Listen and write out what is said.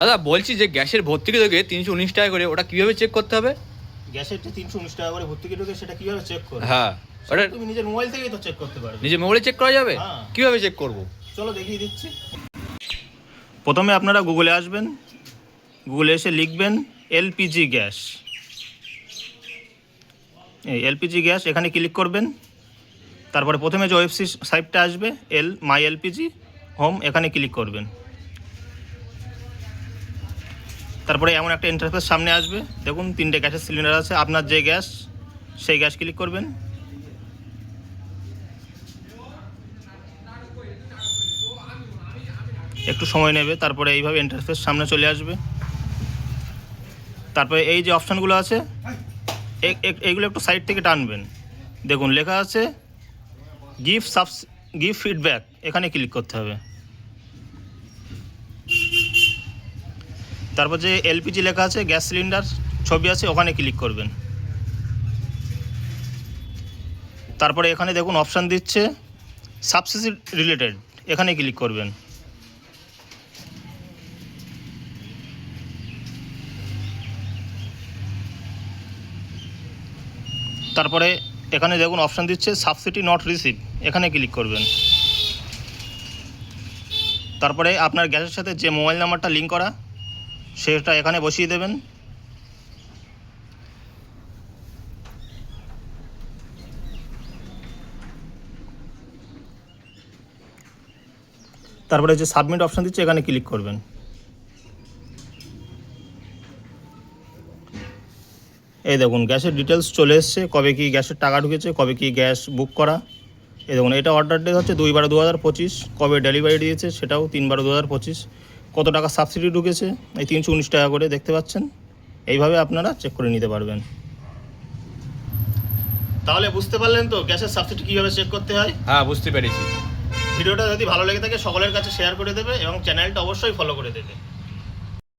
দাদা বলছি যে গ্যাসের ভর্তুকি থেকে তিনশো উনিশ টাকা করে ওটা কীভাবে চেক করতে হবে? গ্যাসের যে তিনশো উনিশ টাকা করে ভর্তুকি ঢুকে সেটা কীভাবে চেক করবে? হ্যাঁ ওটা তুমি নিজের মোবাইল থেকেই তো চেক করতে পারবে। নিজে মোবাইলে চেক করা যাবে? হ্যাঁ। কীভাবে চেক করব? চলো দেখিয়ে দিচ্ছি। প্রথমে আপনারা গুগলে আসবেন। গুগলে এসে লিখবেন এলপিজি গ্যাস। এই এলপিজি গ্যাস এখানে ক্লিক করবেন। তারপরে প্রথমে যে ওয়েবসি সাইটটা আসবে এল মাই এলপিজি হোম এখানে ক্লিক করবেন। তারপরে এমন একটা ইন্টারফেস সামনে আসবে। দেখুন, তিনটে গ্যাসের সিলিন্ডার আছে। আপনার যে গ্যাস, সেই গ্যাস ক্লিক করবেন। একটু সময় নেবে, তারপরে এইভাবে ইন্টারফেস সামনে চলে আসবে। তারপরে এই যে অপশানগুলো আছে এইগুলো একটু সাইড থেকে টানবেন। দেখুন, লেখা আছে গিভ সাবস গিভ ফিডব্যাক এখানে ক্লিক করতে হবে। তারপর যে এলপিজি লেখা আছে, গ্যাস সিলিন্ডার, ছবি আছে, ওখানে ক্লিক করবেন। তারপরে এখানে দেখুন অপশান দিচ্ছে সাবসিডি রিলেটেড, এখানে ক্লিক করবেন। তারপরে এখানে দেখুন অপশান দিচ্ছে সাবসিডি নট রিসিভ, এখানে ক্লিক করবেন। তারপরে আপনার গ্যাসের সাথে যে মোবাইল নাম্বারটা লিঙ্ক করা সেটা এখানে বসিয়ে দেবেন। তারপরে যে সাবমিট অপশান দিচ্ছে, এখানে ক্লিক করবেন। এই দেখুন, গ্যাসের ডিটেলস চলে এসছে, কবে কি গ্যাসের টাকা ঢুকেছে, কবে কি গ্যাস বুক করা। এই দেখুন, এটা অর্ডার ডেট হচ্ছে দুই বারো দু হাজার পঁচিশ, কবে ডেলিভারি দিয়েছে সেটাও তিন বারো দু হাজার পঁচিশ। কত টাকা সাবসিডি ঢুকেছে? এই তিনশো উনিশ টাকা করে দেখতে পাচ্ছেন। এইভাবে আপনারা চেক করে নিতে পারবেন। তাহলে বুঝতে পারলেন তো গ্যাসের সাবসিডি কীভাবে চেক করতে হয়? হ্যাঁ বুঝতে পেরেছি। ভিডিওটা যদি ভালো লেগে থাকে সকলের কাছে শেয়ার করে দেবে এবং চ্যানেলটা অবশ্যই ফলো করে দেবে।